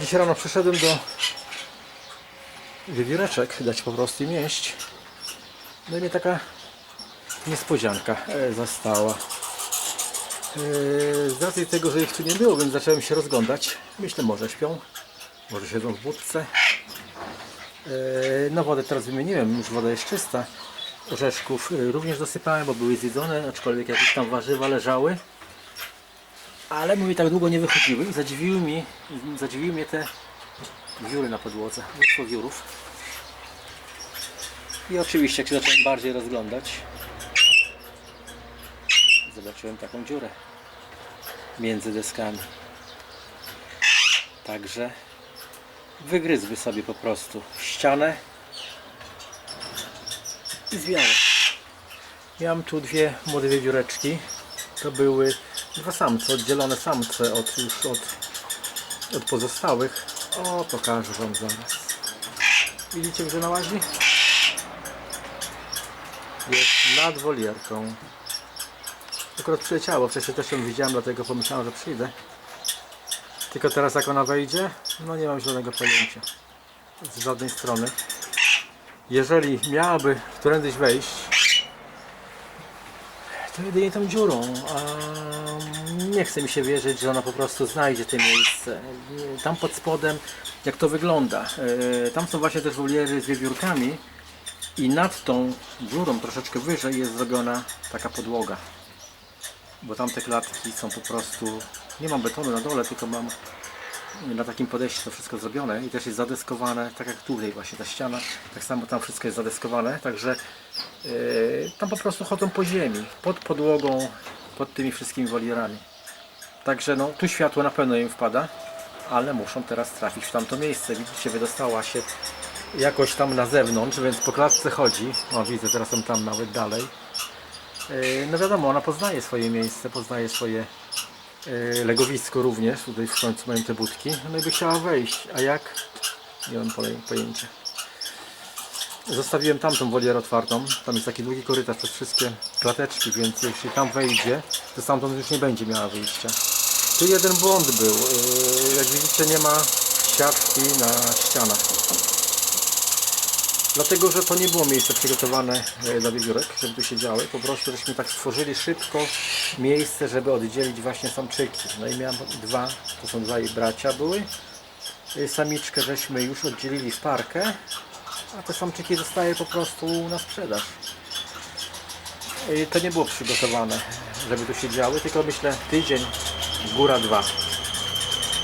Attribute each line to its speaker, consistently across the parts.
Speaker 1: Dzisiaj rano przyszedłem do wiewióreczek, dać po prostu im jeść. No i mnie taka niespodzianka e, zastała. E, Z racji tego, że ich tu nie było, więc zacząłem się rozglądać. Myślę, może śpią, może siedzą w budce. E, No wodę teraz wymieniłem, już woda jest czysta. Orzeszków również dosypałem, bo były zjedzone, aczkolwiek jakieś tam warzywa leżały. Ale mówię, tak długo nie wychodziły zadziwiły, mi, zadziwiły mnie te wióry na podłodze. Mnóstwo wiórów. I oczywiście, jak się zacząłem bardziej rozglądać, zobaczyłem taką dziurę między deskami. Także wygryzły sobie po prostu ścianę i zwiały. Miałem tu dwie młode wiewióreczki. To były dwa samce, oddzielone samce od, już od, od pozostałych. O, pokażę Wam zaraz. Widzicie, gdzie nałazi? Jest nad wolierką. Akurat przyleciało, wcześniej też ją widziałem, dlatego pomyślałem, że przyjdę. Tylko teraz jak ona wejdzie, no nie mam zielonego pojęcia. Z żadnej strony. Jeżeli miałaby którędyś wejść, to jedynie tą dziurą. A nie chce mi się wierzyć, że ona po prostu znajdzie to miejsce. Tam pod spodem, jak to wygląda. e, Tam są właśnie też woliery z wiewiórkami i nad tą dziurą troszeczkę wyżej jest zrobiona taka podłoga. Bo tam te klatki są po prostu. Nie mam betonu na dole, tylko mam na takim podejściu to wszystko zrobione i też jest zadeskowane, tak jak tutaj właśnie ta ściana, tak samo tam wszystko jest zadeskowane, także yy, tam po prostu chodzą po ziemi, pod podłogą, pod tymi wszystkimi wolierami. Także no, tu światło na pewno im wpada, ale muszą teraz trafić w tamto miejsce. Widzicie, wydostała się jakoś tam na zewnątrz, więc po klatce chodzi. O, widzę, teraz są tam nawet dalej. Yy, No wiadomo, ona poznaje swoje miejsce, poznaje swoje yy, legowisko również. Tutaj w końcu mają te budki. No i by chciała wejść. A jak? Nie mam pojęcia. Zostawiłem tamtą wolierę otwartą. Tam jest taki długi korytarz przez wszystkie klateczki, więc jeśli tam wejdzie, to stamtąd już nie będzie miała wyjścia. Tu jeden błąd był. Yy, Jak widzicie, nie ma siatki na ścianach. Dlatego, że to nie było miejsce przygotowane e, dla wiewiórek, żeby tu siedziały. Po prostu żeśmy tak stworzyli szybko miejsce, żeby oddzielić właśnie samczyki. No i miałem dwa, to są dwa jej bracia były. E, Samiczkę żeśmy już oddzielili w parkę, a te samczyki zostaje po prostu na sprzedaż. E, To nie było przygotowane, żeby tu siedziały, tylko myślę tydzień, góra dwa.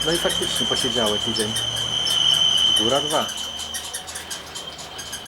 Speaker 1: No i faktycznie posiedziały tydzień, góra dwa.